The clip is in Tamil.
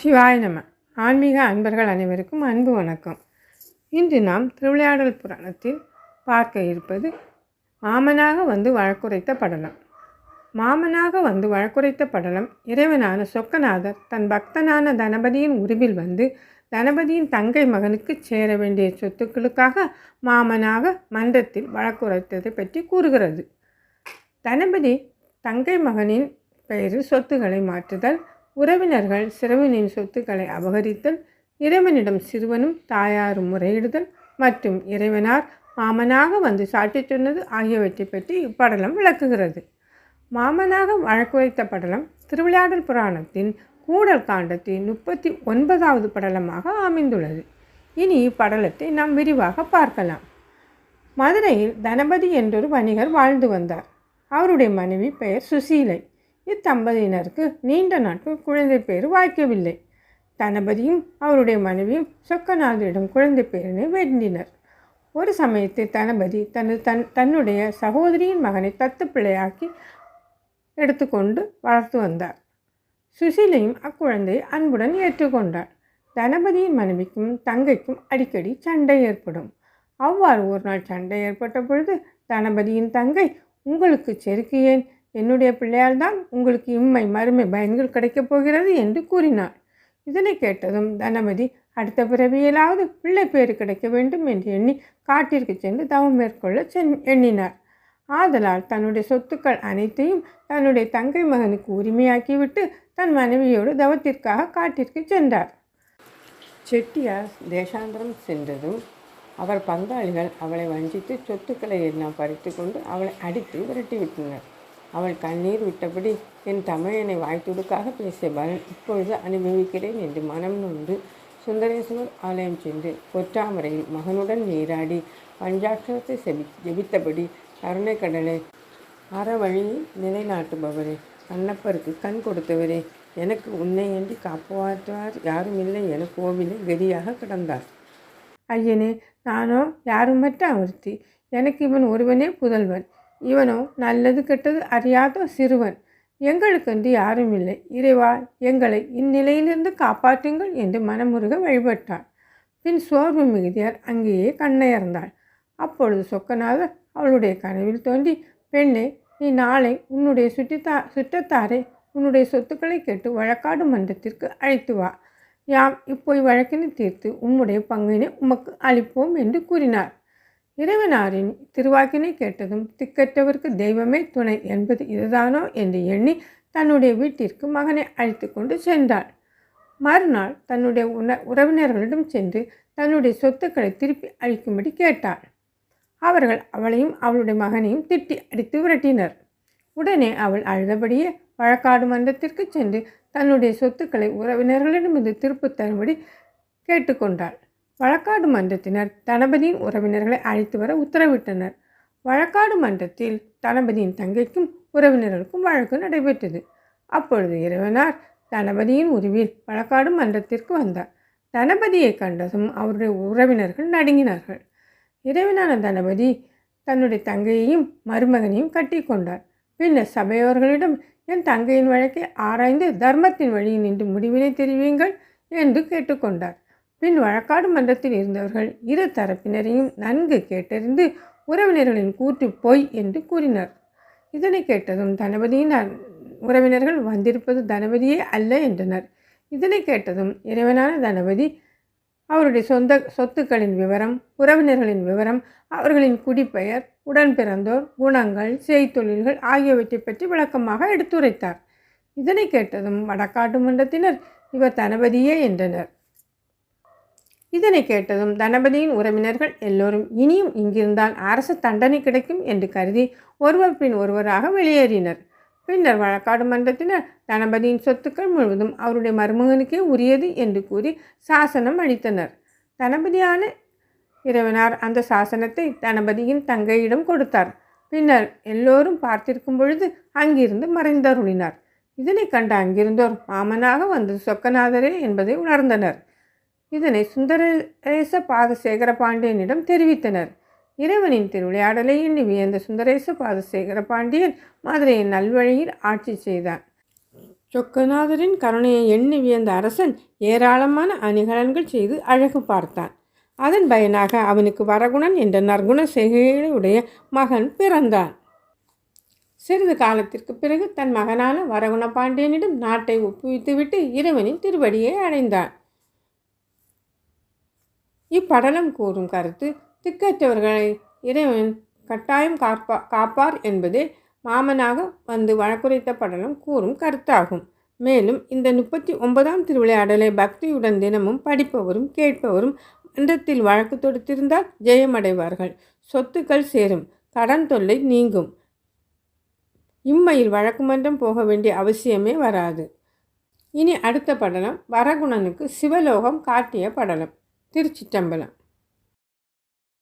சிவாய நம ஆன்மீக அன்பர்கள் அனைவருக்கும் அன்பு வணக்கம். இன்று நாம் திருவிளையாடல் புராணத்தில் பார்க்க இருப்பது மாமனாக வந்து வழக்குரைத்த படலம். மாமனாக வந்து வழக்குரைத்த படலம் இறைவனான சொக்கநாதர் தன் பக்தனான தனபதியின் உருவில் வந்து தனபதியின் தங்கை மகனுக்கு சேர வேண்டிய சொத்துக்களுக்காக மாமனாக மன்றத்தில் வழக்குரைத்ததை பற்றி கூறுகிறது. தனபதி தங்கை மகனின் பெயரில் சொத்துக்களை மாற்றுதல் உறவினர்கள் சிறுவனின் சொத்துக்களை அபகரித்தல் இறைவனிடம் சிறுவனும் தாயாரும் முறையிடுதல் மற்றும் இறைவனார் மாமனாக வந்து சாட்டி சொன்னது ஆகியவற்றை பற்றி இப்படலம் விளக்குகிறது. மாமனாக வழக்கு வைத்த படலம் திருவிளையாடல் புராணத்தின் கூடல் காண்டத்தின் முப்பத்தி ஒன்பதாவது படலமாக அமைந்துள்ளது. இனி இப்படலத்தை நாம் விரிவாக பார்க்கலாம். மதுரையில் தனபதி என்றொரு வணிகர் வாழ்ந்து வந்தார். அவருடைய மனைவி பெயர் சுசீலை. இத்தம்பதியினருக்கு நீண்ட நாட்கள் குழந்தை பேர் வாய்க்கவில்லை. தனபதியும் அவருடைய மனைவியும் சொக்கநாதரிடம் குழந்தை பேரினை வேண்டினர். ஒரு சமயத்தில் தனபதி தனது தன் தன்னுடைய சகோதரியின் மகனை தத்து பிள்ளையாக்கி எடுத்துக்கொண்டு வளர்த்து வந்தார். சுசீலையும் அக்குழந்தையை அன்புடன் ஏற்றுக்கொண்டார். தனபதியின் மனைவிக்கும் தங்கைக்கும் அடிக்கடி சண்டை ஏற்படும். அவ்வாறு ஒரு நாள் சண்டை ஏற்பட்ட பொழுது தனபதியின் தங்கை உங்களுக்கு செருக்கு ஏன்? என்னுடைய பிள்ளையால் தான் உங்களுக்கு இம்மை மறுமை பயன்கள் கிடைக்கப் போகிறது என்று கூறினாள். இதனை கேட்டதும் தனபதி அடுத்த பிறவியிலாவது பிள்ளை பேறு கிடைக்க வேண்டும் என்று எண்ணி காட்டிற்கு சென்று தவம் மேற்கொள்ள சென் எண்ணினார் ஆதலால் தன்னுடைய சொத்துக்கள் அனைத்தையும் தன்னுடைய தங்கை மகனுக்கு உரிமையாக்கிவிட்டு தன் மனைவியோடு தவத்திற்காக காட்டிற்கு சென்றார் செட்டியார் தேசாந்திரம் சென்றதும் அவர் பங்காளிகள் அவளை வஞ்சித்து சொத்துக்களை எல்லாம் பறித்து கொண்டு அவளை அடித்து விரட்டிவிட்டனர். அவள் கண்ணீர் விட்டபடி என் தமிழனை வாய்த்துடுக்காக பேசிய பலன் இப்பொழுது அனுபவிக்கிறேன் என்று மனம் நொந்து சுந்தரேஸ்வரர் ஆலயம் சென்று பொற்றாமரையில் மகனுடன் நீராடி பஞ்சாட்சரத்தை செபி ஜெபித்தபடி கருணை கடலை அறவழியில் நிலைநாட்டுபவரே கண்ணப்பருக்கு கண் கொடுத்தவரே எனக்கு உன்னை காப்பாற்றுவார் யாரும் இல்லை என கோவிலில் கதியாக கிடந்தார். ஐயனே நானோ? யாரும் மற்ற அமர்த்தி எனக்கு இவன் ஒருவனே புதல்வன். இவனோ நல்லது கெட்டது அறியாத சிறுவன். எங்களுக்கென்று யாரும் இல்லை. இறைவா எங்களை இந்நிலையிலிருந்து காப்பாற்றுங்கள் என்று மனமுருக வழிபட்டாள் பின் சோர்வு மிகுதியார் அங்கேயே கண்ணயர்ந்தாள். அப்பொழுது சொக்கநாதர் அவளுடைய கனவில் தோன்றி பெண்ணே நீ நாளை உன்னுடைய சுற்றித்தா சுற்றத்தாரை உன்னுடைய சொத்துக்களை கேட்டு வழக்காடு மன்றத்திற்கு அழைத்து வா. யாம் இப்போய் வழக்கினை தீர்த்து உம்முடைய பங்கினை உமக்கு அளிப்போம் என்று கூறினார். இறைவனாரின் திருவாக்கினை கேட்டதும் திக்கற்றவருக்கு தெய்வமே துணை என்பது இதுதானோ என்று எண்ணி தன்னுடைய வீட்டிற்கு மகனை அழைத்து கொண்டு சென்றாள். மறுநாள் தன்னுடைய உண உறவினர்களிடம் சென்று தன்னுடைய சொத்துக்களை திருப்பி அளிக்கும்படி கேட்டாள். அவர்கள் அவளையும் அவளுடைய மகனையும் திட்டி அடித்து விரட்டினர். உடனே அவள் அழுதபடியே வழக்காடு மன்றத்திற்கு சென்று தன்னுடைய சொத்துக்களை உறவினர்களிடமிருந்து திருப்பித் தரும்படி கேட்டுக்கொண்டாள் வழக்காடு மன்றத்தினர் தனபதியின் உறவினர்களை அழைத்து வர உத்தரவிட்டனர். வழக்காடு மன்றத்தில் தனபதியின் தங்கைக்கும் உறவினர்களுக்கும் வழக்கு நடைபெற்றது. அப்பொழுது இறைவனார் தனபதியின் உருவில் வழக்காடு மன்றத்திற்கு வந்தார். தனபதியை கண்டதும் அவருடைய உறவினர்கள் நடுங்கினார்கள். இறைவனான தனபதி தன்னுடைய தங்கையையும் மருமகனையும் கட்டி கொண்டார். பின்னர் சபையோர்களிடம் என் தங்கையின் வழக்கை ஆராய்ந்து தர்மத்தின் வழியில் நின்று முடிவினை தெரிவியுங்கள் என்று கேட்டுக்கொண்டார் பின் வழக்காடு மன்றத்தில் இருந்தவர்கள் இரு தரப்பினரையும் நன்கு கேட்டறிந்து உறவினர்களின் கூற்று பொய் என்று கூறினர். இதனை கேட்டதும் தனபதியின் உறவினர்கள் வந்திருப்பது தனபதியே அல்ல என்றனர். இதனை கேட்டதும் இறைவனான தனபதி அவருடைய சொந்த சொத்துக்களின் விவரம் உறவினர்களின் விவரம் அவர்களின் குடிப்பெயர் உடன் பிறந்தோர் குணங்கள் செய்தொழில்கள் ஆகியவற்றை பற்றி விளக்கமாக எடுத்துரைத்தார். இதனை கேட்டதும் வடக்காட்டு மன்றத்தினர் இவர் தனபதியே என்றனர். இதனை கேட்டதும் தனபதியின் உறவினர்கள் எல்லோரும் இனியும் இங்கிருந்தால் அரசு தண்டனை கிடைக்கும் என்று கருதி ஒருவர் பின் ஒருவராக வெளியேறினர். பின்னர் வழக்காடு மன்றத்தினர் தனபதியின் சொத்துக்கள் முழுவதும் அவருடைய மருமகனுக்கே உரியது என்று கூறி சாசனம் அளித்தனர். தனபதியான இறைவனார் அந்த சாசனத்தை தனபதியின் தங்கையிடம் கொடுத்தார். பின்னர் எல்லோரும் பார்த்திருக்கும் பொழுது அங்கிருந்து மறைந்தருளினார். இதனை கண்ட அங்கிருந்தோர் மாமனாக வந்தது சொக்கநாதரே என்பதை உணர்ந்தனர். இதனை சுந்தரேச பாதசேகர பாண்டியனிடம் தெரிவித்தனர். இறைவனின் திருவிளையாடலை எண்ணி வியந்த சுந்தரேச பாதசேகர பாண்டியன் மதுரையின் நல்வழியில் ஆட்சி செய்தான் சொக்கநாதரின் கருணையை எண்ணி வியந்த அரசன் ஏராளமான அணிகலன்கள் செய்து அழகு பார்த்தான். அதன் பயனாக அவனுக்கு வரகுணன் என்ற நற்குண செய்கையுடைய மகன் பிறந்தான். சிறிது காலத்திற்கு பிறகு தன் மகனான வரகுண பாண்டியனிடம் நாட்டை ஒப்புவித்துவிட்டு இறைவனின் திருவடியை அடைந்தான். இப்படலம் கூறும் கருத்து திக்கற்றவர்களை இறைவன் கட்டாயம் காப்பா காப்பார் என்பதே மாமனாக வந்து வழக்குரைத்த படலம் கூறும் கருத்தாகும். மேலும் இந்த முப்பத்தி ஒன்பதாம் திருவிளையாடலை பக்தியுடன் தினமும் படிப்பவரும் கேட்பவரும் மன்றத்தில் வழக்கு தொடுத்திருந்தால் ஜெயமடைவார்கள். சொத்துக்கள் சேரும் கடன் தொல்லை நீங்கும். இம்மையில் வழக்கு மன்றம் போக வேண்டிய அவசியமே வராது. இனி அடுத்த படலம் வரகுணனுக்கு சிவலோகம் காட்டிய படலம். திருச்சிற்றம்பலம்